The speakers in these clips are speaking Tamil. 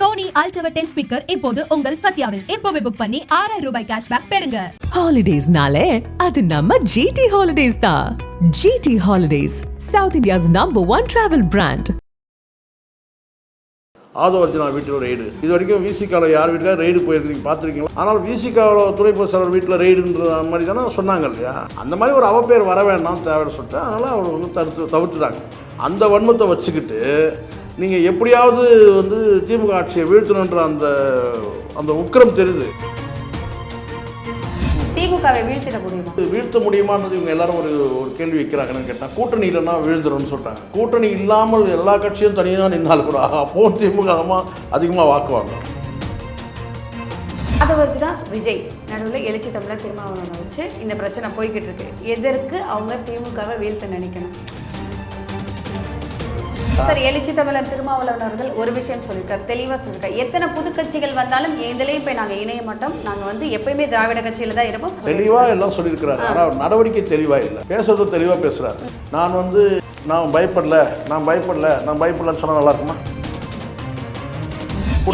சோனி அல்ட்ரா டென் ஸ்பீக்கர் இப்போது உங்கள் சத்யாவில். இப்போவே புக் பண்ணி ஆறாயிரம் ரூபாய் கேஷ்பேக் பெறுங்க. ஹாலிடேஸ்னாலே அது நம்ம ஜிடி ஹாலிடேஸ் தான் GT holidays south India's number one travel brand ஆதவர்ஜனா வீட்டில் ரெய்டு இது வரைக்கும் விசிகாவில் யார் வீட்டில் ரெய்டு போயிருக்கீங்க பார்த்துருக்கீங்களா? ஆனால் விசிகாவில் துணை பொதுச்செயலர் வீட்டில் ரெய்டுன்ற மாதிரி தானே சொன்னாங்க இல்லையா? அந்த மாதிரி ஒரு அவப்பேர் வர வேண்டாம் தேவைன்னு சொல்லிட்டு அதனால் அவர் வந்து தடுத்து தவிர்த்துட்டாங்க. அந்த வன்மத்தை வச்சுக்கிட்டு நீங்கள் எப்படியாவது வந்து திமுக ஆட்சியை வீழ்த்தணுன்ற அந்த அந்த உக்கிரம் தெரியுது. திமுகவை வீழ்த்திட முடியுமா? வீழ்த்த முடியுமான்றது இவங்க எல்லாரும் ஒரு ஒரு கேள்வி வைக்கிறாங்கன்னு கேட்டால் கூட்டணி இல்லைன்னா வீழ்ந்துரும்னு சொல்லிட்டாங்க கூட்டணி இல்லாமல் எல்லா கட்சியும் தனியாக நின்றால் கூட அப்போ திமுக அதிகமாக வாக்குவாங்க. அதை வச்சு தான் விஜய். நடுவில் எழுச்சி தமிழர் திருமாவளவனை வச்சு இந்த பிரச்சனை போய்கிட்டு இருக்கு. எதற்கு அவங்க திமுகவை வீழ்த்த நினைக்கணும்? சார் எழுச்சி தமிழர் திருமாவளவன் ஒரு விஷயம் சொல்லியிருக்காரு தெளிவாக சொல்லியிருக்காரு எத்தனை புது கட்சிகள் வந்தாலும் எதுலேயும் போய் நாங்கள் இணைய மாட்டோம். நாங்கள் வந்து எப்பயுமே திராவிட கட்சியில தான் இருப்போம். தெளிவாக எல்லாம் சொல்லியிருக்கிறாரு. ஆனால் நடவடிக்கை தெளிவாக இல்லை. பேசுறது தெளிவாக பேசுகிறாரு நான் வந்து நான் பயப்படல. நான் பயப்படல. நான் பயப்படலன்னு சொன்னால் நல்லா இருக்குமா?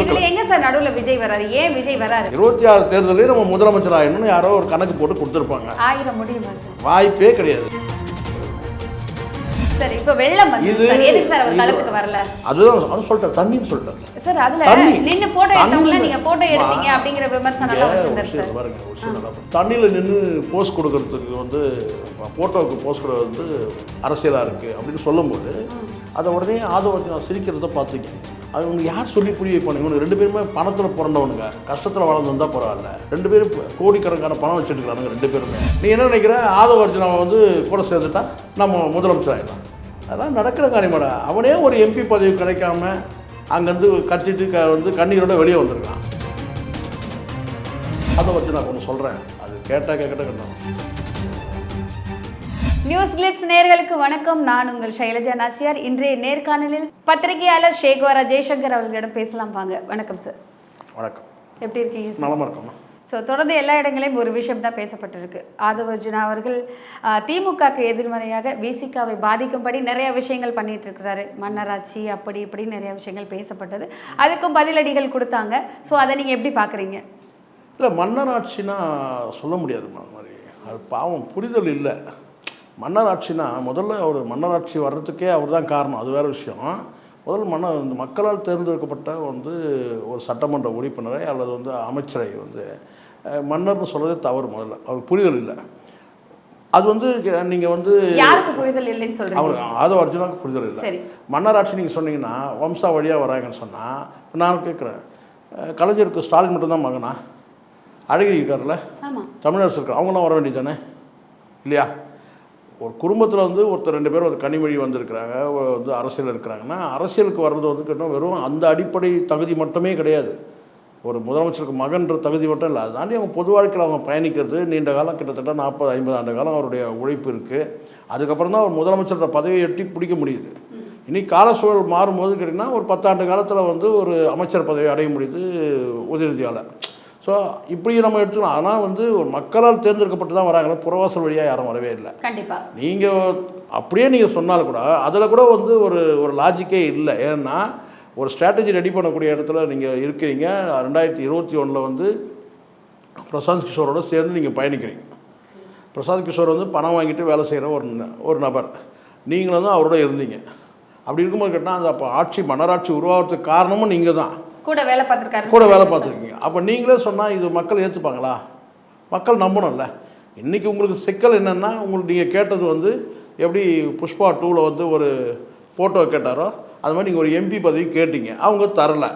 இதுல எங்க சார் நடுவில் விஜய் வராரு? ஏன் விஜய் வராரு? இருபத்தி ஆறு தேர்தலையும் நம்ம முதலமைச்சர் ஆகணும்னு யாரோ ஒரு கணக்கு போட்டு கொடுத்துருப்பாங்க. ஆயிரம் முடியுமா சார்? வாய்ப்பே கிடையாது. சார் இப்போ வெள்ளம் வந்து சார் எதுக்கு சார் அவர் களத்துக்கு வரல அதுதான் அது சொல்லிட்டார் தண்ணின்னு சொல்லிட்டார் சார் அதுல. நின்னு போட்டோ எடுத்தவங்கள. நீங்க போட்டோ எடுத்தீங்க அப்படிங்கிற விமர்சனம் எல்லாம் வச்சிருந்தாரு சார் பாருங்க. தண்ணியில் போஸ்ட் கொடுக்கறதுக்கு வந்து ஃபோட்டோவுக்கு போஸ்ட் கொடுக்கறது வந்து அரசியலாக இருக்குது அப்படின்னு சொல்லும்போது அதை உடனே ஆதவத்தை நான் சிரிக்கிறத பார்த்துக்கேன் அது உங்களுக்கு யார் சொல்லி புரிய வைப்பானுங்க? இவனுக்கு ரெண்டு பேருமே பணத்தில் பிறந்தவனுங்க கஷ்டத்தில் வளர்ந்து வந்தால் பரவாயில்ல. ரெண்டு பேரும் கோடிக்கணக்கான பணம் வச்சுருக்கிறானுங்க ரெண்டு பேருமே. நீ என்ன நினைக்கிற? ஆதவர்ஜனாவை வந்து கூட சேர்ந்துட்டா நம்ம முதலமைச்சர் ஆகிடலாம் அதெல்லாம் நடக்கிற காரியமாடா. அவனே ஒரு எம்பி பதவி கிடைக்காம அங்கேருந்து கத்திட்டு க வந்து கண்ணீரோட வெளியே வந்திருக்கான். அதை வச்சு நான் ஒன்று சொல்கிறேன் அது கேட்டால் கேட்கட்ட கேட்டோம் நியூஸ் கிளிப்ஸ் நேர்களுக்கு வணக்கம். நான் உங்கள் சைலஜா நாச்சியார். இன்றைய நேர்காணலில் பத்திரிகையாளர் ஷேக்வாரா ஜெய்சங்கர் அவர்களிடம் பேசலாம் வாங்க. வணக்கம் சார் வணக்கம். எப்படி இருக்கீங்க சார் நலமாக இருக்கம்மா. ஸோ தொடர்ந்து எல்லா இடங்களையும் ஒரு விஷயம் தான் பேசப்பட்டிருக்கு. ஆதவர்ஜுனா அவர்கள் திமுகக்கு எதிர்மறையாக விசிகாவை பாதிக்கும்படி நிறைய விஷயங்கள் பண்ணிட்டு இருக்கிறாரு மன்னராட்சி அப்படி இப்படி நிறைய விஷயங்கள் பேசப்பட்டது. அதுக்கும் பதிலடிகள் கொடுத்தாங்க. ஸோ அதை நீங்கள் எப்படி பார்க்குறீங்க இல்லை மன்னராட்சினா சொல்ல மாதிரி. அது பாவம் புரிதல் இல்லை. மன்னராட்சினா முதல்ல அவர் மன்னராட்சி வர்றதுக்கே அவர் தான் காரணம். அது வேறு விஷயம். முதல்ல மன்னர் இந்த மக்களால் தேர்ந்தெடுக்கப்பட்ட வந்து ஒரு சட்டமன்ற உறுப்பினரை அல்லது வந்து அமைச்சரை வந்து மன்னர்னு சொல்கிறதே தவறு முதல்ல. அவருக்கு புரிதல் இல்லை. அது வந்து நீங்கள் வந்து யாருக்கு புரிதல் இல்லைன்னு சொல்றீங்க? அவர் ஆதவ அர்ஜுனாவுக்கு புரிதல் இல்லை. மன்னராட்சி நீங்கள் சொன்னீங்கன்னா வம்சா வழியாக வராங்கன்னு சொன்னால் இப்போ நான் கேட்குறேன் கலைஞருக்கு ஸ்டாலின் மட்டும்தான் மகனா? அழகிரி இருக்கார்ல தமிழரசு இருக்கார். அவங்களாம் வர வேண்டியது தானே இல்லையா? ஒரு குடும்பத்தில் வந்து ஒருத்தர் ரெண்டு பேரும் ஒரு கனிமொழி வந்திருக்கிறாங்க வந்து அரசியல் இருக்கிறாங்கன்னா அரசியலுக்கு வர்றது வந்து கேட்டால் வெறும் அந்த அடிப்படை தகுதி மட்டுமே கிடையாது. ஒரு முதலமைச்சருக்கு மகன்ற தகுதி மட்டும் இல்லை. அதாண்டி அவங்க பொது வாழ்க்கையில் அவங்க பயணிக்கிறது நீண்ட காலம் கிட்டத்தட்ட நாற்பது ஐம்பது ஆண்டு காலம் அவருடைய உழைப்பு இருக்குது அதுக்கப்புறம் தான் ஒரு முதலமைச்சரோட பதவியை எட்டி பிடிக்க முடியுது. இனி கால சூழல் மாறும்போது கேட்டிங்கன்னா ஒரு பத்தாண்டு காலத்தில் வந்து ஒரு அமைச்சர் பதவி அடைய முடியுது உதயநிதியால். ஸோ இப்படி நம்ம எடுத்துக்கலாம். ஆனால் வந்து ஒரு மக்களால் தேர்ந்தெடுக்கப்பட்டு தான் வராங்களே புறவாசல் வழியாக யாரும் வரவே இல்லை. கண்டிப்பா. நீங்கள் அப்படியே நீங்கள் சொன்னாலும் கூட அதில் கூட வந்து ஒரு ஒரு லாஜிக்கே இல்லை. ஏன்னா ஒரு ஸ்ட்ராட்டஜி ரெடி பண்ணக்கூடிய இடத்துல நீங்கள் இருக்கிறீங்க. ரெண்டாயிரத்தி இருபத்தி ஒன்றில் வந்து பிரசாந்த் கிஷோரோட சேர்ந்து நீங்கள் பயணிக்கிறீங்க. பிரசாந்த் கிஷோர் வந்து பணம் வாங்கிட்டு வேலை செய்கிற ஒரு ஒரு நபர். நீங்களும் தான் அவரோட இருந்தீங்க. அப்படி இருக்கும்போது கேட்டால் அந்த அப்போ ஆட்சி மன்னராட்சி உருவாகிறதுக்கு காரணமும் நீங்கள் தான் கூட வேலை பார்த்துருக்காரு கூட வேலை பார்த்துருக்கீங்க. அப்போ நீங்களே சொன்னால் இது மக்கள் ஏற்றுப்பாங்களா மக்கள் நம்பணும்ல. இன்றைக்கி உங்களுக்கு சிக்கல் என்னென்னா உங்களுக்கு நீங்கள் கேட்டது வந்து எப்படி புஷ்பா டூவில் வந்து ஒரு ஃபோட்டோ கேட்டாரோ அது மாதிரி நீங்கள் ஒரு எம்பி பதவி கேட்டீங்க. அவங்க தரல.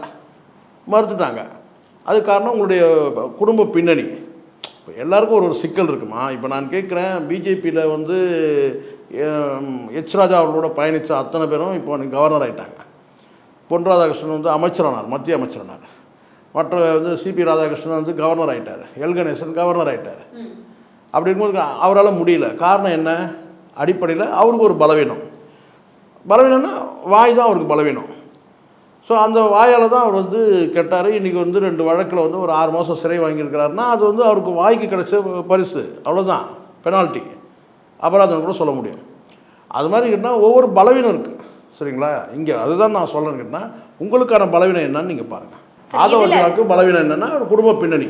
மறுத்துட்டாங்க. அது காரணம் உங்களுடைய குடும்ப பின்னணி. இப்போ எல்லாருக்கும் ஒரு ஒரு சிக்கல் இருக்குமா? இப்போ நான் கேட்குறேன் பிஜேபியில் வந்து எச் ராஜா அவர்களோட பயணித்த அத்தனை பேரும் இப்போ கவர்னர் ஆயிட்டாங்க. பொன் ராதாகிருஷ்ணன் வந்து அமைச்சரானார் மத்திய அமைச்சரானார். மற்ற வந்து சிபி ராதாகிருஷ்ணன் வந்து கவர்னர் ஆயிட்டார். எல். கணேசன் கவர்னர் ஆயிட்டார். அப்படி இருக்கும்போது அவரால் முடியல. காரணம் என்ன? அடிப்படையில் அவருக்கு ஒரு பலவீனம். பலவீனம்னா வாய் தான் அவருக்கு பலவீனம். ஸோ அந்த வாயால் தான் அவர் வந்து கேட்டார் இன்றைக்கி வந்து ரெண்டு வழக்கில் வந்து ஒரு ஆறு மாதம் சிறை வாங்கியிருக்கிறாருன்னா அது வந்து அவருக்கு வாய்க்கு கிடைச்ச பரிசு. அவ்வளோதான் பெனால்ட்டி அபராதம் கூட சொல்ல முடியும். அது மாதிரி கேட்டால் ஒவ்வொரு பலவீனம் இருக்குது சரிங்களா? இங்கே அதுதான் நான் சொல்கிறேன்னு கேட்டால் உங்களுக்கான பலவீனம் என்னன்னு நீங்கள் பாருங்கள் சரி, ஆதவ இதுல- அர்ஜுனாவுக்கு பலவீனம் என்னன்னா ஒரு குடும்ப பின்னணி.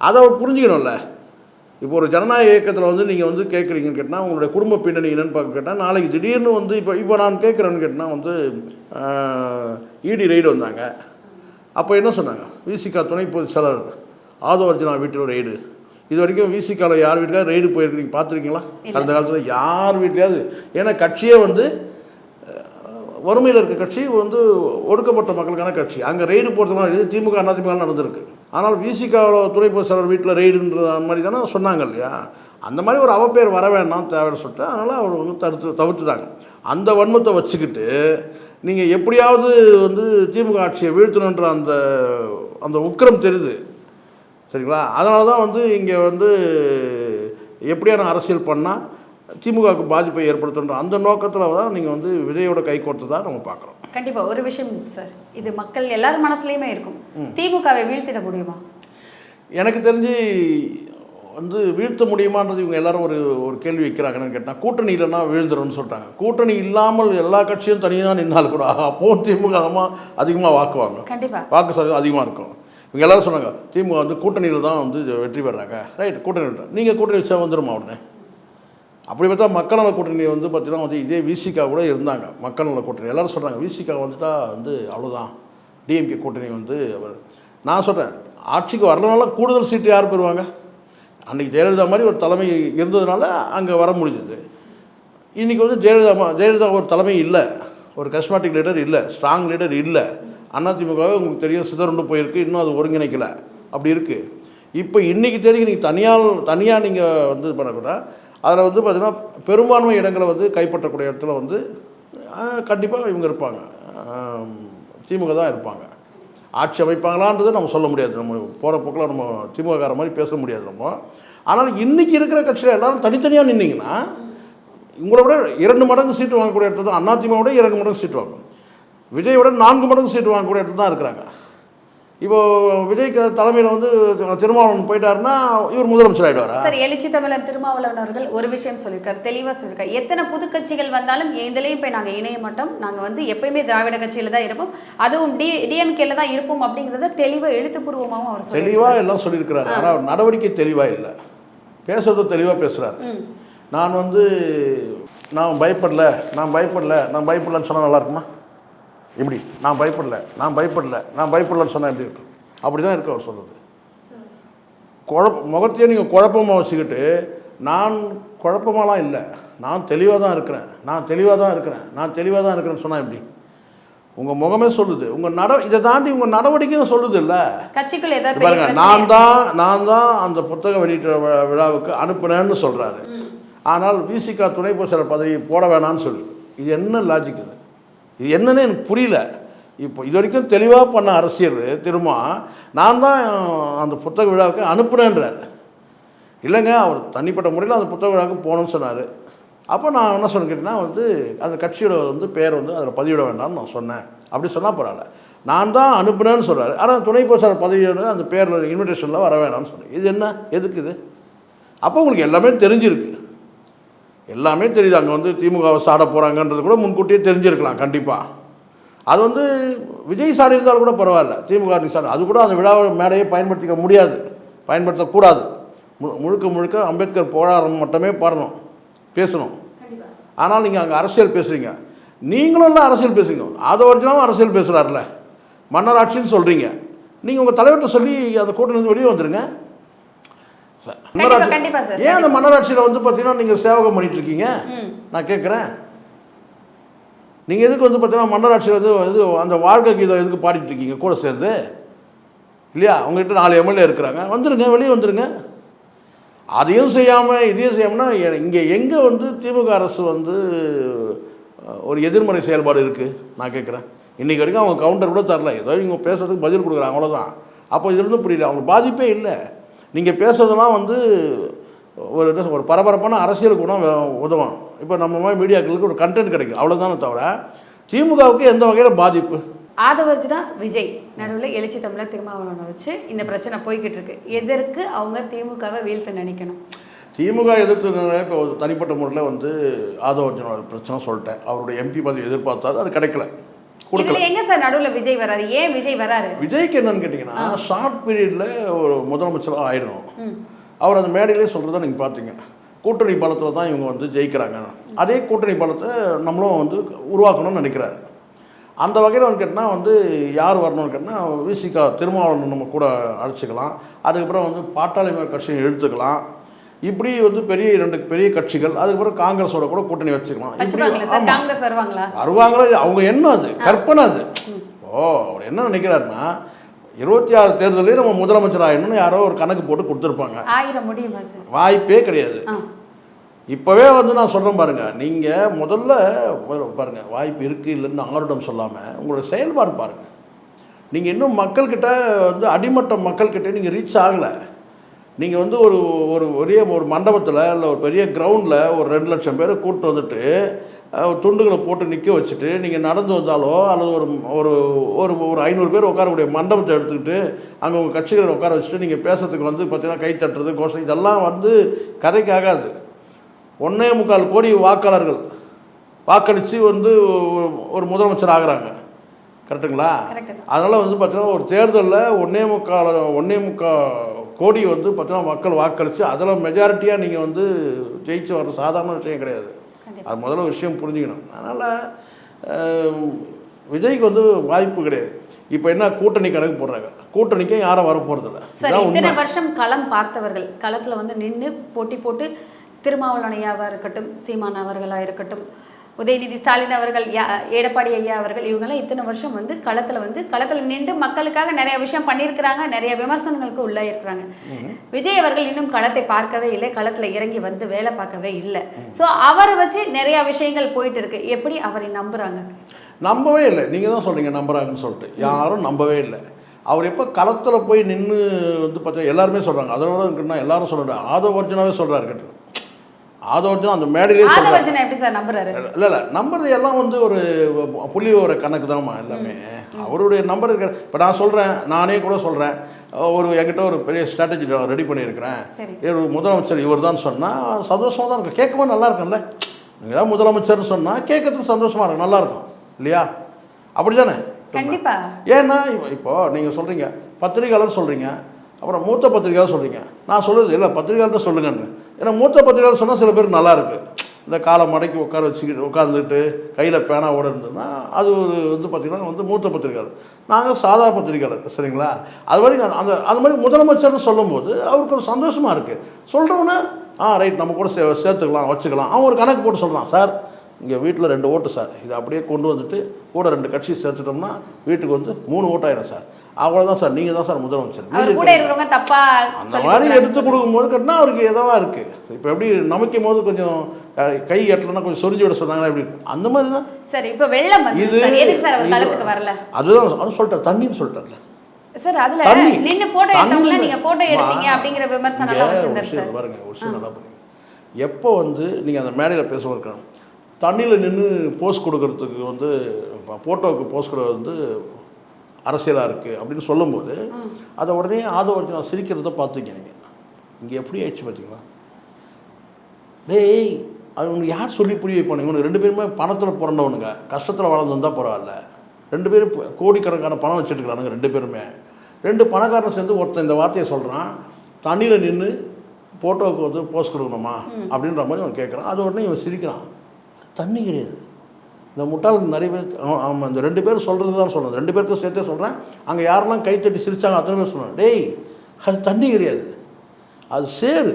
அதை அவர் புரிஞ்சுக்கணும்ல. இப்போ ஒரு ஜனநாயக இயக்கத்தில் வந்து நீங்கள் வந்து கேட்குறீங்கன்னு கேட்டால் உங்களுடைய குடும்ப பின்னணி என்னன்னு பார்க்க கேட்டால் நாளைக்கு திடீர்னு வந்து இப்போ இப்போ நான் கேட்குறேன்னு கேட்டால் வந்து இடி ரெய்டு வந்தாங்க. அப்போ என்ன சொன்னாங்க? விசிகா துணை பொதுச் செயலர் ஆதவ அர்ஜுனா வீட்டில் ரெய்டு. இது வரைக்கும் விசிகாவில் யார் வீட்டுக்காவது ரெய்டு போயிருக்கீங்க பார்த்துருக்கீங்களா அந்த காலத்தில் யார் வீட்லையாவது ஏன்னா கட்சியே வந்து வறுமையில் இருக்க கட்சி வந்து ஒடுக்கப்பட்ட மக்களுக்கான கட்சி. அங்கே ரெய்டு போகிறதுலாம் எழுதி திமுக அதிமுக நடந்திருக்கு. ஆனால் விசிகாவில் துணை பொதுச் வீட்டில் ரெய்டுன்ற மாதிரி தானே சொன்னாங்க இல்லையா? அந்த மாதிரி ஒரு அவப்பேர் வர வேண்டாம் தேவைன்னு சொல்லிட்டு அதனால் அவர் வந்து தடுத்து தவிர்த்துட்டாங்க. அந்த வன்மத்தை வச்சுக்கிட்டு நீங்கள் எப்படியாவது வந்து திமுக ஆட்சியை வீழ்த்தணுன்ற அந்த அந்த உக்கிரம் தெரியுது. சரிங்களா? அதனால தான் வந்து இங்கே வந்து எப்படியான அரசியல் பண்ணால் திமுகவுக்கு பாதிப்பை ஏற்படுத்துன்ற அந்த நோக்கத்தில் தான் நீங்கள் வந்து விஜயோட கை கோர்த்ததாக நம்ம பார்க்குறோம். கண்டிப்பா ஒரு விஷயம் சார். இது மக்கள் எல்லார் மனசுலயுமே இருக்கும். திமுகவை வீழ்த்திட முடியுமா? எனக்கு தெரிஞ்சு வந்து வீழ்த்த முடியுமான்றது இவங்க எல்லாரும் ஒரு ஒரு கேள்வி வைக்கிறாங்கன்னு கேட்டால் கூட்டணி இல்லைன்னா சொல்லிட்டாங்க. கூட்டணி இல்லாமல் எல்லா கட்சியும் தனியாக நின்னால் கூட அப்போ திமுக அதிகமாக வாக்குவாங்க. கண்டிப்பா. வாக்கு சதவீதம் அதிகமாக இருக்கும். இவங்க எல்லாரும் சொன்னாங்க திமுக வந்து கூட்டணியில் தான் வந்து வெற்றி பெறாங்க. ரைட் கூட்டணி நீங்கள் கூட்டணி வச்சா வந்துருமா உடனே? அப்படி பார்த்தா மக்கள் நல கூட்டணி வந்து பார்த்தீங்கன்னா வந்து இதே விசிகா கூட இருந்தாங்க. மக்கள் நல கூட்டணி. எல்லோரும் சொல்கிறாங்க விசிகா வந்துட்டா வந்து அவ்வளோதான் டிஎம்கே கூட்டணி வந்து அவர்- நான் சொல்கிறேன் ஆட்சிக்கு வரலனால கூடுதல் சீட்டு யார் பெறுவாங்க? அன்றைக்கி ஜெயலலிதா மாதிரி ஒரு தலைமை இருந்ததுனால அங்கே வர முடிஞ்சது. இன்றைக்கி வந்து ஜெயலலிதா ஜெயலலிதா ஒரு தலைமை இல்லை. ஒரு கஸ்மாட்டிக் லீடர் இல்லை. ஸ்ட்ராங் லீடர் இல்லை. அதிமுகவே உங்களுக்கு தெரியும் சிதறுண்டு போயிருக்கு. இன்னும் அது ஒருங்கிணைக்கல. அப்படி இருக்குது இப்போ இன்றைக்கி தேதிக்கு நீங்கள் தனியால் தனியாக நீங்கள் வந்து இது பண்ணக்கூட அதில் வந்து பார்த்திங்கன்னா பெரும்பான்மை இடங்களை வந்து கைப்பற்றக்கூடிய இடத்துல வந்து கண்டிப்பாக இவங்க இருப்பாங்க. திமுக தான் இருப்பாங்க. ஆட்சி அமைப்பாங்களான்றதை நம்ம சொல்ல முடியாது. நம்ம போகிற போக்கில் நம்ம திமுககார மாதிரி பேச முடியாது நம்ம. ஆனால் இன்றைக்கி இருக்கிற கட்சியில் எல்லாரும் தனித்தனியாக நின்றிங்கன்னா உங்களை விட இரண்டு மடங்கு சீட்டு வாங்கக்கூடிய இடத்துல தான் அதிமுக விட இரண்டு மடங்கு சீட்டு வாங்கும் விட நான்கு மடங்கு சீட்டு வாங்கக்கூடிய இடத்துல தான் இருக்கிறாங்க. இப்போ விஜய் தலைமையில் வந்து திருமாவளவன் போயிட்டாருன்னா இவர் முதலமைச்சர் ஆகிடுவாரா சார் எழுச்சி தமிழர் திருமாவளவன் அவர்கள் ஒரு விஷயம் சொல்லியிருக்காரு தெளிவா சொல்லியிருக்காரு. எத்தனை புது கட்சிகள் வந்தாலும் எதுலையும் போய் நாங்க இணைய மாட்டோம். நாங்க வந்து எப்பயுமே திராவிட கட்சியில தான் இருப்போம். அதுவும் டி டிஎம்கேல தான் இருப்போம் அப்படிங்கறத தெளிவா எழுத்துப்பூர்வமாகவும் அவர் தெளிவாக எல்லாம் சொல்லியிருக்கிறாரு. ஆனால் அவர் நடவடிக்கை தெளிவாக இல்லை. பேசுறது தெளிவாக பேசுகிறாரு நான் வந்து நான் பயப்படல நான் பயப்படல நான் பயப்படலன்னு சொன்னால் நல்லா இருக்குமா? இப்படி நான் பயப்படல நான் பயப்படல நான் பயப்படலன்னு சொன்னால் எப்படி இருக்கும்? அப்படி தான் இருக்கு அவர் சொல்றது. குழப்ப முகத்தையே நீங்கள் குழப்பமாக வச்சுக்கிட்டு நான் குழப்பமாலாம் இல்லை. நான் தெளிவாக தான் இருக்கிறேன். நான் தெளிவாக தான் இருக்கிறேன். நான் தெளிவாக தான் இருக்கிறேன்னு சொன்னால் எப்படி? உங்கள் முகமே சொல்லுது. உங்கள் நட இதை தாண்டி உங்கள் நடவடிக்கையும் சொல்லுது இல்லை? பாருங்க நான் தான் நான் தான் அந்த புத்தக வெளியீட்டு விழாவுக்கு அனுப்புனேன்னு சொல்றாரு. ஆனால் விசிகா துணை பொதுச்செயலர் பதவி போட வேணாம்னு சொல்லு. இது என்ன லாஜிக் இது? இது என்னன்னு எனக்கு புரியல. இப்போ இது வரைக்கும் தெளிவாக பண்ண அரசியல் திரும்ப நான் தான் அந்த புத்தக விழாவுக்கு அனுப்புனேன்றார். இல்லைங்க அவர் தனிப்பட்ட முறையில் அந்த புத்தக விழாவுக்கு போகணும்னு சொன்னார். அப்போ நான் என்ன சொன்னேன் கேட்டிங்கன்னா வந்து அந்த கட்சியோட வந்து பேர் வந்து அதில் பதிவிட வேண்டாம்னு நான் சொன்னேன். அப்படி சொன்னால் பரவாயில்ல. நான் தான் அனுப்புனேன்னு சொல்கிறாரு ஆனால் துணை பொதுச்செயலர் பதவியோட அந்த பேரில் இன்விடேஷனில் வர வேணாம்னு சொன்னேன். இது என்ன? எதுக்கு இது? அப்போ உங்களுக்கு எல்லாமே தெரிஞ்சிருக்கு. எல்லாமே தெரியுது. அங்கே வந்து திமுகவை சாட போகிறாங்கன்றது கூட முன்கூட்டியே தெரிஞ்சிருக்கலாம் கண்டிப்பாக அது வந்து விஜய் சாடி இருந்தாலும் கூட பரவாயில்ல. திமுக சாடி. அது கூட அந்த விழா மேடையை பயன்படுத்திக்க முடியாது. பயன்படுத்தக்கூடாது முழுக்க முழுக்க அம்பேத்கர் போராட்டம் மட்டுமே பாடணும். பேசணும். ஆனால் நீங்கள் அங்கே அரசியல் பேசுகிறீங்க நீங்களும் எல்லாம் அரசியல் பேசுறீங்க. ஆதவர்ஜனாவும் அரசியல் பேசுகிறாருல மன்னராட்சின்னு சொல்கிறீங்க நீங்கள் உங்கள் தலைவர்கிட்ட சொல்லி அந்த கூட்டணிலேருந்து வெளியே வந்துருங்க. சார், மன்னராட்சி- கண்டிப்பா சார், ஏன் அந்த மன்னராட்சியில் வந்து பார்த்தீங்கன்னா நீங்கள் சேவகம் பண்ணிட்டு இருக்கீங்க நான் கேட்குறேன் நீங்கள் எதுக்கு வந்து பார்த்தீங்கன்னா மன்னராட்சியில் வந்து இது அந்த வாழ்க்கை கீதம் எதுக்கு பாடிட்டு இருக்கீங்க கூட சேர்ந்து. இல்லையா? உங்ககிட்ட நாலு எம்எல்ஏ இருக்கிறாங்க. வந்துருங்க வெளியே வந்துருங்க. அதையும் செய்யாமல் இதையும் செய்யாமல்னா இங்கே எங்கே வந்து திமுக அரசு வந்து ஒரு எதிர்மறை செயல்பாடு இருக்குது நான் கேட்குறேன் இன்றைக்கி வரைக்கும் அவங்க கவுண்டர் கூட தரல. ஏதோ இவங்க பேசுறதுக்கு பதில் கொடுக்குறாங்க. அவ்வளோதான் அப்போ இதுலேருந்து புரியல. அவங்களுக்கு பாதிப்பே இல்லை. நீங்கள் பேசுறதெல்லாம் வந்து ஒரு என்ன ஒரு பரபரப்பான அரசியல் குணம் உதவும். இப்போ நம்ம மாதிரி மீடியாக்களுக்கு ஒரு கண்டென்ட் கிடைக்கும். அவ்வளோதானே தவிர திமுகவுக்கு எந்த வகையில் பாதிப்பு? ஆதவர்ஜுனா விஜய். நடுவில் எழுச்சி தமிழர் திருமாவளவனை வச்சு இந்த பிரச்சனை போய்கிட்டு இருக்கு. எதற்கு அவங்க திமுகவை வீழ்த்த நினைக்கணும்? திமுக எதிர்த்து இப்போ தனிப்பட்ட முறையில் வந்து ஆதவர்ஜனோட பிரச்சனை சொல்லிட்டேன். அவருடைய எம்பி பதவி எதிர்பார்த்தாரு அது கிடைக்கல. கொடுக்கல. எங்க சார் நடுவுல விஜய் வராரு? ஏன் விஜய் வராரு? விஜய்க்கு என்னன்னு கேட்டிங்கன்னா ஷார்ட் பீரியடில் ஒரு முதலமைச்சராக ஆயிடணும். ம். அவர் அந்த மேடையிலே சொல்கிறத நீங்கள் பார்த்தீங்க கூட்டணி பலத்தில் தான் இவங்க வந்து ஜெயிக்கிறாங்க. அதே கூட்டணி பலத்தை நம்மளும் வந்து உருவாக்கணும்னு நினைக்கிறாரு. அந்த வகையில் வந்து கேட்டால் வந்து யார் வரணும்னு கேட்டால் விசிகா திருமாவளவன் நம்ம கூட அழைச்சிக்கலாம். அதுக்கப்புறம் வந்து பாட்டாளி மக்கள் கட்சியை இழுத்துக்கலாம் இப்படி வந்து பெரிய இரண்டு பெரிய கட்சிகள் அதுக்கப்புறம் காங்கிரஸோட கூட கூட்டணி வச்சுக்கலாம் வருவாங்களா? அவங்க எண்ணம் அது? கற்பனை அது. ஓ அவர் என்ன நினைக்கிறாருன்னா இருபத்தி ஆறு தேர்தலே நம்ம முதலமைச்சர் ஆயிடணும்னு யாரோ ஒரு கணக்கு போட்டு கொடுத்துருப்பாங்க. வாய்ப்பே கிடையாது. இப்போவே வந்து நான் சொல்கிறேன் பாருங்க நீங்கள் முதல்ல முதல்ல பாருங்க வாய்ப்பு இருக்குது இல்லைன்னு ஆருடம் சொல்லாமல் உங்களோட செயல்பாடு பாருங்க. நீங்கள் இன்னும் மக்கள்கிட்ட வந்து அடிமட்ட மக்கள்கிட்ட நீங்கள் ரீச் ஆகலை. நீங்கள் வந்து ஒரு ஒரு பெரிய ஒரு மண்டபத்தில் இல்லை ஒரு பெரிய கிரவுண்டில் ஒரு ரெண்டு லட்சம் பேரை கூப்பிட்டு வந்துட்டு துண்டுகளை போட்டு நிற்க வச்சுட்டு நீங்கள் நடந்து வந்தாலோ அல்லது ஒரு ஒரு ஒரு ஒரு ஐநூறு பேர் உட்காரக்கூடிய மண்டபத்தை எடுத்துக்கிட்டு அங்கே உங்கள் கட்சிகளை உட்கார வச்சுட்டு நீங்கள் பேசுறதுக்கு வந்து பார்த்தீங்கன்னா கை தட்டுறது கோஷம் இதெல்லாம் வந்து கதைக்கு ஆகாது ஒன்றே முக்கால் கோடி வாக்காளர்கள் வாக்களித்து வந்து ஒரு- முதலமைச்சர் ஆகுறாங்க. கரெக்டுங்களா. அதனால் வந்து பார்த்தீங்கன்னா ஒரு தேர்தலில் ஒன்றே முக்கால் ஒன்றே முக்கால் கோடி வந்து பார்த்தீங்கன்னா மக்கள் வாக்களித்து அதில் மெஜாரிட்டியாக நீங்கள் வந்து ஜெயிச்சு வர சாதாரண விஷயம் கிடையாது. அது முதல்ல விஷயம் புரிஞ்சுக்கணும். அதனால் விஜய்க்கு வந்து வாய்ப்பு கிடையாது. இப்போ என்ன கூட்டணி கணக்கு போடுறாங்க? கூட்டணிக்கும் யாரும் வர போகிறதில்ல சார் இதான் இத்தனை வருஷம் களம் பார்த்தவர்கள் களத்துல வந்து நின்னு போட்டி போட்டு திருமாவளவன் ஐயாவா இருக்கட்டும் சீமான் அவர்களா இருக்கட்டும் உதயநிதி ஸ்டாலின் அவர்கள் எடப்பாடி ஐயா அவர்கள் இவங்கெல்லாம் இத்தனை வருஷம் வந்து களத்துல வந்து களத்துல நின்று மக்களுக்காக நிறைய விஷயம் பண்ணியிருக்கிறாங்க நிறைய விமர்சனங்களுக்கு உள்ள இருக்கிறாங்க விஜய் அவர்கள் இன்னும் களத்தை பார்க்கவே இல்லை களத்துல இறங்கி வந்து வேலை பார்க்கவே இல்லை. சோ அவரை வச்சு நிறைய விஷயங்கள் போயிட்டு இருக்கு எப்படி அவரை நம்புறாங்க? நம்பவே இல்லை. நீங்கள் தான் சொல்கிறீங்க நம்புறாங்கன்னு சொல்லிட்டு. யாரும் நம்பவே இல்லை. அவர் எப்போ களத்தில் போய் நின்று வந்து பார்த்தா எல்லாருமே சொல்கிறாங்க அதோட இருக்குன்னா எல்லாரும் சொல்கிறாங்க ஆதவர்ஜனாவே சொல்கிறாரு கேட்டு ஆதவர்ஜனா அந்த மேடையிலே ஆதவர்ஜனா எப்படி சார் நம்புறாரு? இல்லை இல்லை நம்புறது எல்லாம் வந்து ஒரு புள்ளி ஒரு கணக்கு தான்மா எல்லாமே. அவருடைய நம்பர் இருக்க இப்போ நான் சொல்கிறேன் நானே கூட சொல்கிறேன் ஒரு என்கிட்ட ஒரு பெரிய ஸ்ட்ராட்டஜி ரெடி பண்ணியிருக்கிறேன். இவர் முதலமைச்சர் இவர் தான் சொன்னால் சந்தோஷமாக தான் இருக்கும். கேட்கவும் நல்லா இருக்கும்ல. நீங்கள் தான் முதலமைச்சர்னு சொன்னால் கேட்கறதுக்கு சந்தோஷமாக இருக்கும் நல்லா இருக்கும். இல்லையா? அப்படி தானே ஏன்னா இப்போ- இப்போ நீங்கள் சொல்கிறீங்க பத்திரிகையாளர் சொல்கிறீங்க அப்புறம் மூத்த பத்திரிகையாளர் சொல்கிறீங்க நான் சொல்கிறது இல்லை பத்திரிகையாளர் சொல்லுங்கன்னு. ஏன்னா மூத்த பத்திரிகையாளர் சொன்னால் சில பேர் நல்லா இருக்கு. இந்த காலை மடக்கி உட்கார வச்சுக்கிட்டு உட்காந்துட்டு கையில் பேனாவோட இருந்ததுன்னா அது ஒரு வந்து பார்த்திங்கன்னா வந்து மூத்த பத்திரிகையாளர். நாங்கள் சாதா பத்திரிகையாளர் சரிங்களா? அது மாதிரி அந்த அது மாதிரி முதலமைச்சர்னு சொல்லும்போது அவருக்கு ஒரு சந்தோஷமாக இருக்குது சொல்கிறவனே ஆ ரைட் நம்ம கூட சே சேர்த்துக்கலாம் வச்சுக்கலாம். அவன் ஒரு கணக்கு போட்டு சொல்கிறான் சார் இங்கே வீட்டில் ரெண்டு ஓட்டு சார். இதை அப்படியே கொண்டு வந்துட்டு கூட ரெண்டு கட்சி சேர்த்துட்டோம்னா வீட்டுக்கு வந்து மூணு ஓட்டாயிரும் சார். அவ்வளோதான் சார். நீங்கள் தான் சார் முதலமைச்சர். தப்பா அந்த மாதிரி. எடுத்து கொடுக்கும்போது கட்டினா அவருக்கு எதவா இருக்கு? இப்போ எப்படி நமைக்கும் போது கொஞ்சம் கை எட்டலைன்னா கொஞ்சம் சொரிஞ்சு விட சொன்னாங்கன்னா எப்படி? அந்த மாதிரி தான் சரி இப்ப வெள்ளம் இது அதுதான் அது சொல்லிட்டார் தண்ணின்னு சொல்லிட்டார்ல. சார் அதுல. நின்னு போட்டோ எடுத்தவங்கள நீங்க போட்டோ எடுத்தீங்க அப்படிங்கிற விமர்சனம் எல்லாம் ஒரு வச்சிருந்தாரு விஷயம் சார். பாருங்க ஒரு விஷயம் நல்லா பாருங்க. எப்போ வந்து நீங்கள் அந்த மேடையில் பேச இருக்கணும் தண்ணியில் நின்று போஸ்ட் கொடுக்கறதுக்கு வந்து ஃபோட்டோவுக்கு போஸ்ட் கொடுக்கறது வந்து அரசியலாக இருக்குது அப்படின்னு சொல்லும்போது அதை உடனே ஆதவர்ஜனா சிரிக்கிறத பார்த்துக்க நீங்கள் இங்கே எப்படி ஆயிடுச்சு பார்த்தீங்களா டேய் அது உனக்கு யார் சொல்லி புரிய வைப்பானு இவனுக்கு ரெண்டு பேருமே பணத்தில் பிறந்தவனுங்க. கஷ்டத்தில் வளர்ந்து வந்தால் பரவாயில்ல. ரெண்டு பேரும் கோடிக்கணக்கான பணம் வச்சுட்டுருக்கானுங்க ரெண்டு பேருமே. ரெண்டு பணக்காரன் சேர்ந்து ஒருத்தன் இந்த வார்த்தையை சொல்கிறான் தண்ணியில் நின்று ஃபோட்டோவுக்கு வந்து போஸ்ட் கொடுக்கணுமா? அப்படின்ற மாதிரி அவன் கேட்குறான் அது உடனே இவன் சிரிக்கிறான். தண்ணி கிடையாது. இந்த முட்டாளுக்கு நிறைய பேர் ஆமாம் இந்த ரெண்டு பேரும் சொல்கிறது தான் சொல்கிறேன் ரெண்டு பேருக்கும் சேர்த்தே சொல்கிறேன் அங்கே யாரெல்லாம் கைத்தட்டி சிரித்தாங்க அத்தனை பேர் சொன்னாங்க டேய் அது தண்ணி கிடையாது. அது சேரு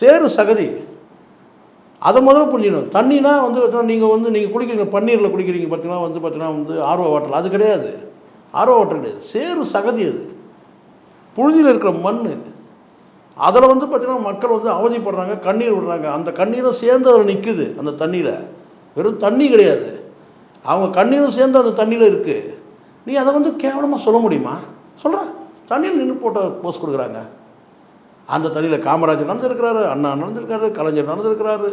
சேரு சகதி. அதை முதல்ல புரிஞ்சுக்கணும். தண்ணினா வந்து பார்த்தீங்கன்னா நீங்கள் வந்து நீங்கள் குடிக்கிறீங்க பன்னீரில் குடிக்கிறீங்க பார்த்தீங்கன்னா வந்து பார்த்தீங்கன்னா வந்து ஆர்வ வாட்டர் அது கிடையாது. ஆர்வ வாட்டர் கிடையாது. சேரு சகதி அது. புழுதியில் இருக்கிற மண் அதில் வந்து பார்த்திங்கன்னா மக்கள் வந்து அவதிப்படுறாங்க கண்ணீர் விடுறாங்க. அந்த கண்ணீரை சேர்ந்து அதில் நிற்குது அந்த தண்ணியில். வெறும் தண்ணி கிடையாது. அவங்க கண்ணீரும் சேர்ந்து அந்த தண்ணியில் இருக்குது நீ அதை வந்து கேவலமாக சொல்ல முடியுமா? சொல்கிறேன் தண்ணியில் நின்று போட்ட போஸ் கொடுக்குறாங்க. அந்த தண்ணியில் காமராஜர் நடந்திருக்கிறாரு அண்ணா நடந்திருக்காரு கலைஞர் நடந்திருக்கிறாரு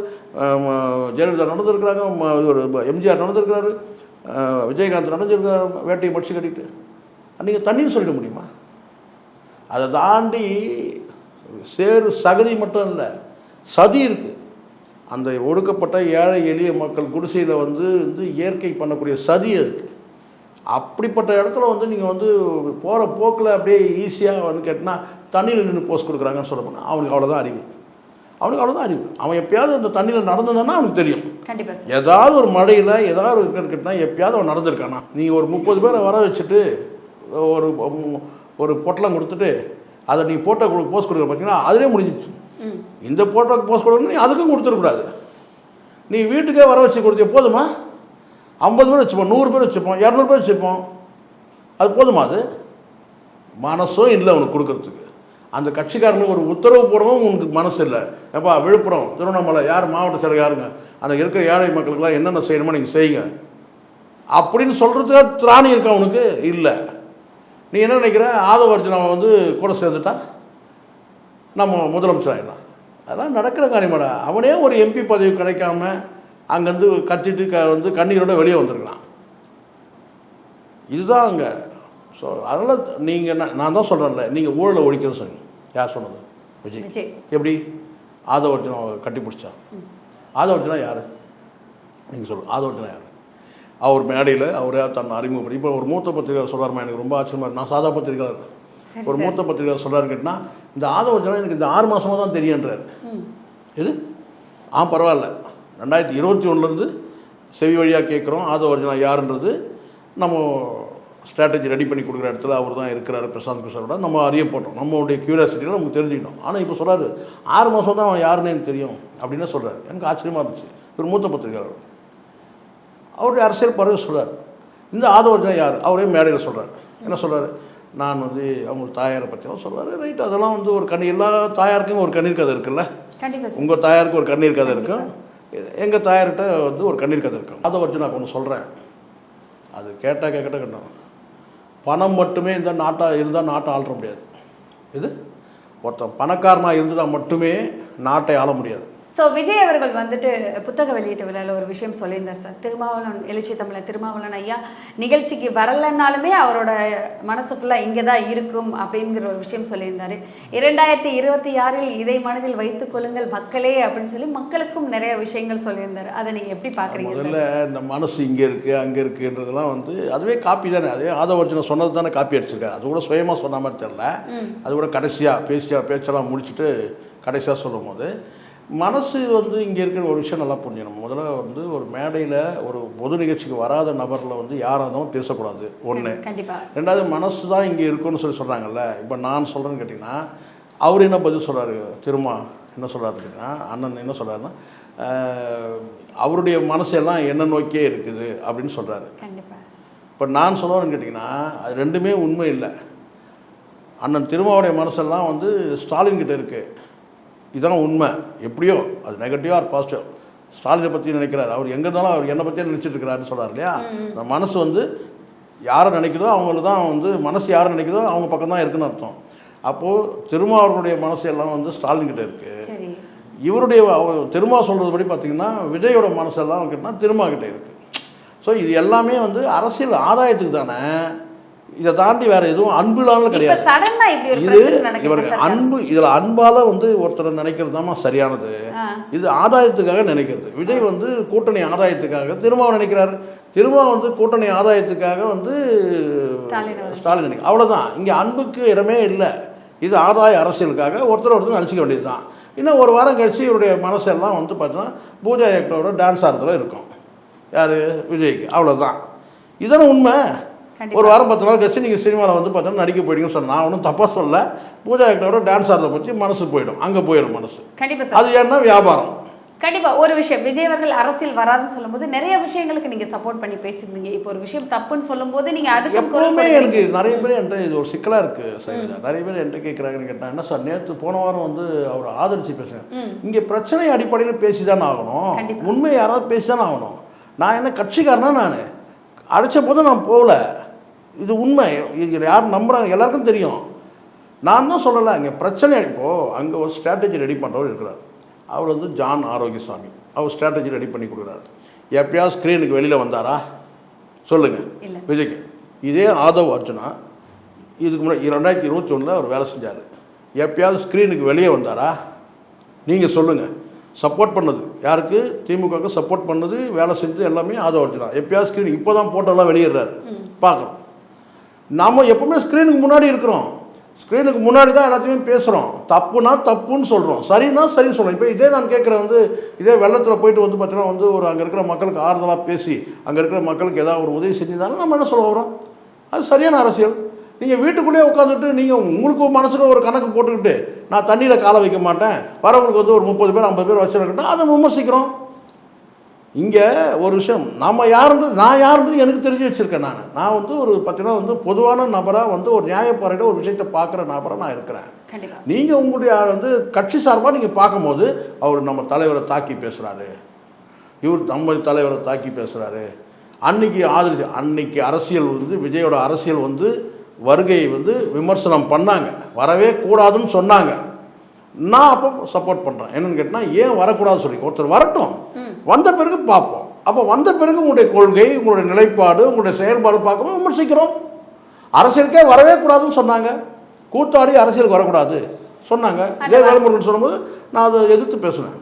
ஜெயலலிதா நடந்திருக்கிறாங்க ஒரு எம்ஜிஆர் நடந்திருக்கிறாரு விஜயகாந்த் நடந்திருக்காரு வேட்டையை மடிச்சு கட்டிட்டு. நீங்கள் தண்ணின்னு சொல்லிட முடியுமா? அதை தாண்டி சேறு சகதி மட்டும் இல்லை சதி இருக்குது அந்த ஒடுக்கப்பட்ட ஏழை எளிய மக்கள் குடிசையில் வந்து வந்து இயற்கை பண்ணக்கூடிய சதி அதுக்கு அப்படிப்பட்ட இடத்துல வந்து நீங்கள் வந்து போகிற போக்கில் அப்படியே ஈஸியாக வந்து கேட்டால் தண்ணியில் நின்று போஸ்ட் கொடுக்குறாங்கன்னு சொல்ல போனால் அவனுக்கு அவ்வளோதான் அறிவு. அவனுக்கு அவ்வளோதான் அறிவு. அவன் எப்பயாவது அந்த தண்ணியில் நடந்ததுன்னா அவனுக்கு தெரியும். ஏதாவது ஒரு மழையில் ஏதாவது ஒரு கேட்டால் எப்பயாவது அவன் நடந்திருக்கானா? நீங்கள் ஒரு முப்பது பேரை வர வச்சுட்டு ஒரு ஒரு பொட்டலம் கொடுத்துட்டு அதை நீ போட்டோ கொடு போஸ்ட் கொடுக்குற பார்த்தீங்கன்னா அதுலேயே முடிஞ்சிச்சு இந்த போட்டோக்கு போஸ்ட் கொடுக்கணும் நீ அதுக்கும் கொடுத்துடக்கூடாது. நீ வீட்டுக்கே வர வச்சு கொடுத்திய போதுமா? ஐம்பது பேர் வச்சுப்போம் நூறு பேர் வச்சுப்போம் இரநூறு பேர் வச்சுப்போம். அது போதுமா அது? மனசும் இல்லை உனக்கு கொடுக்கறதுக்கு. அந்த கட்சிக்காரனுக்கு ஒரு உத்தரவு போடவும் உனக்கு மனசு இல்லை. ஏப்பா விழுப்புரம் திருவண்ணாமலை யார் மாவட்ட செயலர் யாருங்க? அந்த இருக்கிற ஏழை மக்களுக்கெல்லாம் என்னென்ன செய்யணுமோ நீங்கள் செய்யுங்க. அப்படின்னு சொல்கிறதுக்காக திராணி இருக்கா உனக்கு? இல்லை. நீ என்ன நினைக்கிற? ஆதவ அர்ஜுனாவை வந்து கூட சேர்ந்துட்டா? நம்ம முதலமைச்சர் ஆகிடலாம் அதெல்லாம் நடக்கிற காரியமாடா. அவனே ஒரு எம்பி பதவி கிடைக்காம அங்கேருந்து கத்திட்டு க வந்து கண்ணீரோட வெளியே வந்திருக்கலாம். இதுதான் அங்கே. ஸோ அதனால் நீங்கள் நான் தான் சொல்கிறேன்ல நீங்கள் ஊழலை ஒழிக்கணும்னு சொன்னீங்க. யார் சொன்னது? விஜய். எப்படி? ஆதவ அர்ஜுனா கட்டி பிடிச்சா ஆதவ அர்ஜுனா யார்? நீங்கள் சொல்லுங்கள் ஆதவ அர்ஜுனா யார்? அவர் மேடையில் அவரே தன் அறிமுகப்படி இப்போ ஒரு மூத்த பத்திரிகையாளர் சொல்கிறாருமா எனக்கு ரொம்ப ஆச்சரியமா இருக்கு. நான் சாதா பத்திரிகையாளர். ஒரு. மூத்த பத்திரிகையாளர் சொல்கிறாரு கேட்டினா இந்த ஆதவ எனக்கு இந்த ஆறு மாதமாக தான் தெரியுன்றார் இது ஆ பரவாயில்ல. ரெண்டாயிரத்தி இருபத்தி ஒன்றுலேருந்து செவி வழியாக கேட்குறோம் ஆதவ அர்ஜுனா யாருன்றது. நம்ம ஸ்ட்ராட்டஜி ரெடி பண்ணி கொடுக்குற இடத்துல அவர் தான் இருக்கிறாரு பிரசாந்த் கிஷோரோட நம்ம அறிய போட்டோம். நம்மளுடைய க்யூரியாசிட்டியில் நமக்கு தெரிஞ்சுக்கிட்டோம். ஆனால் இப்போ சொல்கிறாரு ஆறு மாதம் தான் அவன் யாருன்னு எனக்கு தெரியும் அப்படின்னு சொல்கிறாரு எனக்கு ஆச்சரியமாக இருந்துச்சு. ஒரு மூத்த பத்திரிகையாளர். அவருடைய அரசியல் பறவை சொல்கிறார் இந்த ஆதவர்ஜனா யார்? அவரே மேடையில் சொல்கிறார் என்ன சொல்கிறாரு நான் வந்து அவங்க தாயாரை பற்றிலாம் சொல்கிறாரு ரைட் அதெல்லாம் வந்து ஒரு கண்ணீர் எல்லா தாயாருக்கும் ஒரு கண்ணீர் கதை இருக்குல்ல? உங்கள் தாயாருக்கு ஒரு கண்ணீர் கதை இருக்கும் எங்கள் தாயார்கிட்ட வந்து ஒரு கண்ணீர் கதை இருக்கும். அதை வச்சு நான் ஒன்று சொல்கிறேன் அது கேட்டால் கேட்கட்ட கட்டணும் பணம் மட்டுமே இந்த நாட்டா இருந்தால் நாட்டை ஆள முடியாது. இது ஒருத்தன் பணக்காரனாக இருந்துட்டால் மட்டுமே நாட்டை ஆள முடியாது. ஸோ விஜய் அவர்கள் வந்துட்டு புத்தக வெளியீட்டு விழாவில் ஒரு விஷயம் சொல்லியிருந்தார் சார். திருமாவளவன் எழுச்சி தமிழர் திருமாவளவன் ஐயா நிகழ்ச்சிக்கு வரலைன்னாலுமே அவரோட மனசு ஃபுல்லாக இங்கே தான் இருக்கும் அப்படிங்கிற ஒரு விஷயம் சொல்லியிருந்தார். இரண்டாயிரத்தி இருபத்தி ஆறில் இதை மனதில் வைத்துக் கொள்ளுங்கள் மக்களே அப்படின்னு சொல்லி மக்களுக்கும் நிறைய விஷயங்கள் சொல்லியிருந்தாரு. அதை நீங்கள் எப்படி பார்க்குறீங்க முதல்ல இந்த மனசு இங்கே இருக்குது அங்கே இருக்குன்றதெல்லாம் வந்து அதுவே காப்பி தானே. அதே ஆதவர்ஜுன சொன்னது தானே காப்பி அடிச்சிருக்காரு. அது கூட சுயமாக சொன்ன மாதிரி தெரில அது கூட கடைசியாக பேசியா பேச்செல்லாம் முடிச்சுட்டு கடைசியாக சொல்லும் போது மனசு வந்து இங்கே இருக்கிற ஒரு விஷயம் நல்லா புரிஞ்சுக்கணும். முதல்ல வந்து ஒரு மேடையில் ஒரு பொது நிகழ்ச்சிக்கு வராத நபரில் வந்து யாராக இருந்தாலும் பேசக்கூடாது. ஒன்று ரெண்டாவது மனசு தான் இங்கே இருக்குன்னு சொல்லி சொல்கிறாங்கல்ல இப்போ நான் சொல்கிறேன்னு கேட்டிங்கன்னா அவர் என்ன பதில் சொல்கிறாரு திருமா என்ன சொல்கிறாரு கேட்டிங்கன்னா அண்ணன் என்ன சொல்கிறாருன்னா அவருடைய மனசெல்லாம் என்ன நோக்கியே இருக்குது அப்படின்னு சொல்கிறாரு இப்போ நான் சொல்லுவேன்னு கேட்டிங்கன்னா அது ரெண்டுமே உண்மை இல்லை. அண்ணன் திருமாவுடைய மனசெல்லாம் வந்து ஸ்டாலின் கிட்ட இருக்கு. இதுதான் உண்மை. எப்படியோ அது நெகட்டிவாக ஆர் பாசிட்டிவ் ஸ்டாலினை பற்றி நினைக்கிறார். அவர் எங்கே இருந்தாலும் அவர் என்னை பற்றியே நினச்சிட்டு இருக்கிறாருன்னு சொல்கிறார் இல்லையா? அந்த மனசு வந்து யாரை நினைக்கிறதோ அவங்கள தான் வந்து மனசு யாரை நினைக்கிறதோ அவங்க பக்கம் தான் இருக்குன்னு அர்த்தம். அப்போது திருமாவர்களுடைய மனசு எல்லாம் வந்து ஸ்டாலின் கிட்ட இருக்குது இவருடைய அவர் திருமா சொல்கிறது படி பார்த்தீங்கன்னா விஜயோட மனசெல்லாம் கேட்டால் திருமா கிட்ட இருக்கு. ஸோ இது எல்லாமே வந்து அரசியல் ஆதாயத்துக்கு தானே? இதை தாண்டி வேற எதுவும் அன்பிலான இப்ப கிடையாது. இது இவருக்கு அன்பு இதில் அன்பால வந்து ஒருத்தர் நினைக்கிறது தான் சரியானது. இது ஆதாயத்துக்காக நினைக்கிறது. விஜய் வந்து கூட்டணி ஆதாயத்துக்காக திரும்ப நினைக்கிறாரு. திரும்ப வந்து கூட்டணி ஆதாயத்துக்காக வந்து ஸ்டாலின் நினைக்க அவ்வளோதான் இங்கே அன்புக்கு இடமே இல்லை. இது ஆதாய அரசியலுக்காக ஒருத்தர் ஒருத்தர் நினச்சிக்க வேண்டியது தான் இன்னும் ஒரு வாரம் கழிச்சு இவருடைய மனசெல்லாம் வந்து பார்த்தீங்கன்னா பூஜா ஹெக்டரோட டான்ஸ் ஆடுறதுல இருக்கும். யார்? விஜய்க்கு. அவ்வளோதான் இதானே உண்மை. ஒரு வாரம் பத்து நாள் கழிச்சு நீங்கள் சினிமாவில் வந்து பார்த்தீங்கன்னா நடிக்க போயிடுங்கன்னு சொன்னேன் நான் ஒன்றும் தப்பாக சொல்ல பூஜா ஹெக்டரோட டான்ஸ் ஆடுறத பற்றி மனசு போயிடும். அங்கே போயிடும் மனசு. அது ஏன்னா வியாபாரம். கண்டிப்பா ஒரு விஷயம். விஜய் அவர்கள் அரசியல் வராருன்னு சொல்லும்போது நிறைய விஷயங்களுக்கு நீங்க சப்போர்ட் பண்ணி பேசிருந்தீங்க இப்போ ஒரு விஷயம் தப்புன்னு சொல்லும்போது நீங்க அதுக்கும் குரல் எப்பவுமே. எனக்கு நிறைய பேர் என்கிட்ட இது ஒரு சிக்கலாக இருக்குது சைலஜா நிறைய பேர் என்கிட்ட கேட்குறாங்கன்னு கேட்டால் என்ன சார் நேற்று போன வாரம் வந்து அவர் ஆதரிச்சு பேசுகிறேன் இங்கே பிரச்சனை அடிப்படையில் பேசி தானே ஆகணும். உண்மை யாராவது பேசி தானே ஆகணும். நான் என்ன கட்சிக்காரனா நான்? அடித்த போது நான் போகல. இது உண்மை. இது யார் நம்புறாங்க. எல்லாருக்கும் தெரியும். நான் தான் சொல்லலை அங்கே பிரச்சனை இப்போது அங்கே ஒரு ஸ்ட்ராட்டஜி ரெடி பண்ணுறவர் இருக்கிறார். அவர் வந்து ஜான் ஆரோக்கியசாமி. அவர் ஸ்ட்ராட்டஜி ரெடி பண்ணி கொடுக்குறாரு. எப்பயாவது ஸ்க்ரீனுக்கு வெளியில் வந்தாரா? சொல்லுங்கள். விஜய்க்கு. இதே ஆதவ் அர்ஜுனா இதுக்கு முன்னாடி ரெண்டாயிரத்தி இருபத்தி ஒன்றில் அவர் வேலை செஞ்சார். எப்பயாவது ஸ்க்ரீனுக்கு வெளியே வந்தாரா? நீங்கள் சொல்லுங்கள் சப்போர்ட் பண்ணது. யாருக்கு? திமுகவுக்கு சப்போர்ட் பண்ணது வேலை செஞ்சது எல்லாமே ஆதவ அர்ஜுனா. எப்பயாவது ஸ்க்ரீன் இப்போ தான் போட்டோலாம் வெளியிடுறாரு. பார்க்குறோம் நாம் எப்பவுமே ஸ்க்ரீனுக்கு முன்னாடி இருக்கிறோம். ஸ்க்ரீனுக்கு முன்னாடி தான் எல்லாத்தையுமே பேசுகிறோம் தப்புனா தப்புன்னு சொல்கிறோம் சரின்னா சரின்னு சொல்கிறோம் இப்போ இதே நான் கேட்குறேன் வந்து இதே வெள்ளத்தில் போயிட்டு வந்து பார்த்தீங்கன்னா வந்து ஒரு அங்கே இருக்கிற மக்களுக்கு ஆறுதலாக பேசி அங்கே இருக்கிற மக்களுக்கு ஏதாவது ஒரு உதவி செஞ்சுருந்தாலும் நம்ம என்ன சொல்ல வரோம் அது சரியான அரசியல். நீங்கள் வீட்டுக்குள்ளேயே உட்காந்துட்டு நீங்கள் உங்களுக்கு மனசுக்கு ஒரு கணக்கு போட்டுக்கிட்டு நான் தண்ணியில் காலை வைக்க மாட்டேன். வரவங்களுக்கு வந்து ஒரு முப்பது பேர் ஐம்பது பேர் வச்சுருக்கட்டும் அதை விமர்சிக்கிறோம். இங்கே ஒரு விஷயம் நம்ம யாருன்றது நான் யாருன்றது எனக்கு தெரிஞ்சு வச்சுருக்கேன் நான். நான் வந்து ஒரு பார்த்தீங்கன்னா வந்து பொதுவான நபராக வந்து ஒரு நியாயப்பாறையில் ஒரு விஷயத்தை பார்க்குற நபராக நான் இருக்கிறேன். நீங்கள் உங்களுடைய வந்து கட்சி சார்பாக நீங்கள் பார்க்கும்போது அவர் நம்ம தலைவரை தாக்கி பேசுகிறாரு இவர் நம்ம தலைவரை தாக்கி பேசுகிறாரு அன்னைக்கு ஆதரிச்சு அன்னைக்கு அரசியல் வந்து விஜயோட அரசியல் வந்து வருகையை வந்து விமர்சனம் பண்ணாங்க. வரவே கூடாதுன்னு சொன்னாங்க. நான் அப்போ சப்போர்ட் பண்ணுறேன் என்னன்னு கேட்டால் ஏன் வரக்கூடாதுன்னு சொல்லி ஒருத்தர் வரட்டும். வந்த பிறகு பார்ப்போம். அப்போ வந்த பிறகு உங்களுடைய கொள்கை உங்களுடைய நிலைப்பாடு உங்களுடைய செயல்பாடு பார்க்கும்போது விமர்சிக்கிறோம். அரசியலுக்கே வரவே கூடாதுன்னு சொன்னாங்க. கூத்தாடி அரசியலுக்கு வரக்கூடாது. சொன்னாங்க. இதே வேலுமுருகன் சொல்லும்போது நான் அதை எதிர்த்து பேசுனேன்.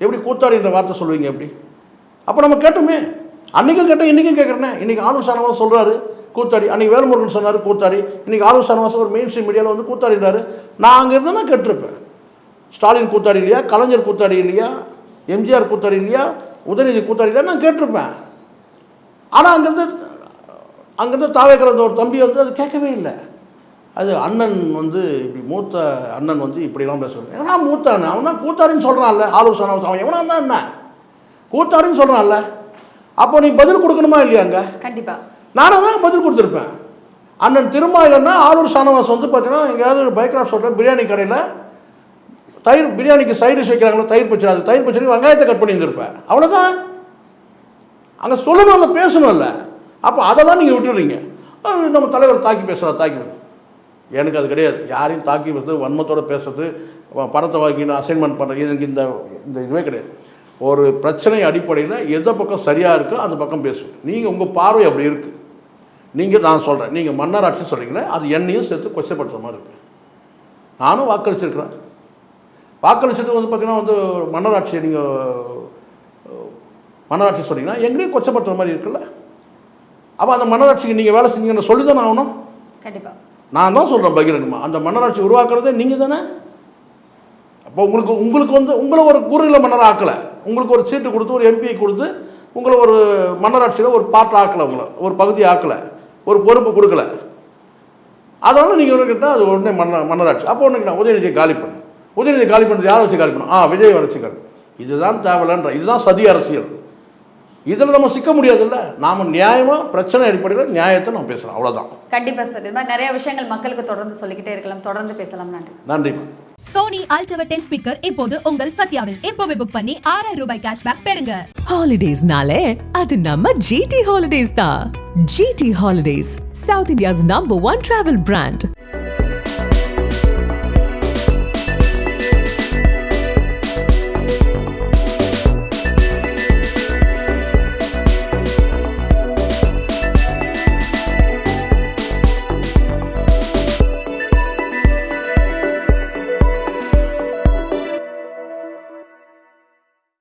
எப்படி கூத்தாடின்ற வார்த்தை சொல்லுவீங்க எப்படி? அப்போ நம்ம கேட்டோமே. அன்றைக்கும் கேட்டோம் இன்றைக்கும் கேட்குறேனே. இன்றைக்கி ஆளுநர் சாணவாசம் சொல்கிறாரு கூத்தாடி. அன்றைக்கி வேல்முருகன் சொன்னார் கூத்தாடி. இன்றைக்கி ஆளுநர் சாணவாசம் ஒரு மெயின் ஸ்ட்ரீம் மீடியாவில் வந்து கூத்தாடினாரு நான் அங்கே இருந்தேன்னா கேட்டிருப்பேன். ஸ்டாலின் கூத்தாடி இல்லையா? கலைஞர் கூத்தாடி இல்லையா? எம்ஜிஆர் கூத்தாடி இல்லையா? உதயநிதி கூத்தாடி இல்லையா? நான் கேட்டிருப்பேன். ஆனால் அங்கேருந்து அங்கேருந்து தாவே கலந்த ஒரு தம்பி வந்து அது கேட்கவே இல்லை. அது அண்ணன் வந்து இப்படி மூத்த அண்ணன் வந்து இப்படிலாம் பேசுவாங்க ஏன்னா மூத்த அண்ணன் அவன் கூத்தாடின்னு சொல்கிறான்ல ஆலோசனை அவன் எவனா தான் என்ன? கூத்தாடின்னு சொல்கிறான்ல அப்போ நீ பதில் கொடுக்கணுமா இல்லையாங்க கண்டிப்பா. நானாக தான் பதில் கொடுத்துருப்பேன். அண்ணன் திருமாயிலன்னா ஆலூர் ஷானவாஸ் வந்து பார்த்தீங்கன்னா எங்கேயாவது ஒரு பைக்ராஃப் சொல்கிறேன் பிரியாணி கடையில் தயிர் பிரியாணிக்கு சைடு டிஷ் வைக்கிறாங்களோ தயிர் பச்சடி அது தயிர் பச்சடி வெங்காயத்தை கட் பண்ணி இருந்திருப்பேன் அவ்வளோதான் அங்கே சொல்லணும்ல பேசணும்ல. அப்போ அதெல்லாம் நீங்கள் விட்டுடுறீங்க நம்ம தலைவர் தாக்கி பேசுகிறார் தாக்கி எனக்கு அது கிடையாது. யாரையும் தாக்கி பேசுறது வன்மத்தோடு பேசுறது படத்தை வாங்கி அசைன்மெண்ட் பண்ணுறது எனக்கு இந்த இந்த இதுவே கிடையாது. ஒரு பிரச்சனை அடிப்படையில் எந்த பக்கம் சரியாக இருக்கோ அந்த பக்கம் பேசுவேன் நீங்கள் உங்கள் பார்வை அப்படி இருக்குது நீங்கள் நான் சொல்கிறேன் நீங்கள் மன்னராட்சி சொல்கிறீங்களே அது என்னையும் சேர்த்து கொச்சப்படுத்துகிற மாதிரி இருக்குது நானும் வாக்களிச்சிருக்கிறேன். வாக்களிச்சுட்டு வந்து பார்த்தீங்கன்னா வந்து மன்னராட்சியை நீங்கள் மன்னராட்சி சொன்னீங்கன்னா எங்களையும் கொச்சப்படுத்துற மாதிரி இருக்குல்ல? அப்போ அந்த மன்னராட்சிக்கு நீங்கள் வேலை செஞ்சீங்கன்னு சொல்லி தானே ஆகணும்? கண்டிப்பா. நான் தான் சொல்கிறேன் பகிரங்கமா. அந்த மன்னராட்சி உருவாக்குறதே நீங்கள் தானே? அப்போ உங்களுக்கு உங்களுக்கு வந்து உங்களை ஒரு குறுநில மன்னர் ஆக்கலை. உங்களுக்கு ஒரு சீட்டு கொடுத்து ஒரு எம்பியை கொடுத்து உங்களை ஒரு மன்னராட்சியில் ஒரு பாட்டு ஆக்கலை உங்களை. ஒரு பகுதி ஆக்கலை. ஒரு பொறுப்பு கொடுக்கல. அதனால நீங்கள் ஒன்று கேட்டால் அது உடனே மன்ன மன்னராட்சி. அப்போ ஒன்று கேட்டால் உதயநிதியை காலி பண்ணு. உதயநிதி காலி பண்ணுறது யாரை வச்சு காலி பண்ணும் ஆ விஜய் வச்சு காலி இதுதான் தேவையில்லைன்ற இதுதான் சதி அரசியல். இதில் நம்ம சிக்க முடியாதுல்ல? நாம் நியாயமாக பிரச்சனை அடிப்படையில் நியாயத்தை நம்ம பேசுகிறோம் அவ்வளோதான் கண்டிப்பா சார். இது மாதிரி நிறைய விஷயங்கள் மக்களுக்கு தொடர்ந்து சொல்லிக்கிட்டே இருக்கலாம். தொடர்ந்து பேசலாம். நன்றி. நன்றிம்மா சோனி அல்ட்ரா டென் ஸ்பீக்கர் இப்போது உங்கள் சத்யாவில். இப்போவே புக் பண்ணி ஆறாயிரம் ரூபாய் கேஷ்பேக் பெறுங்க. ஹாலிடேஸ்னாலே அது நம்ம ஜிடி ஹாலிடேஸ் தான். GT holidays south India's number one travel brand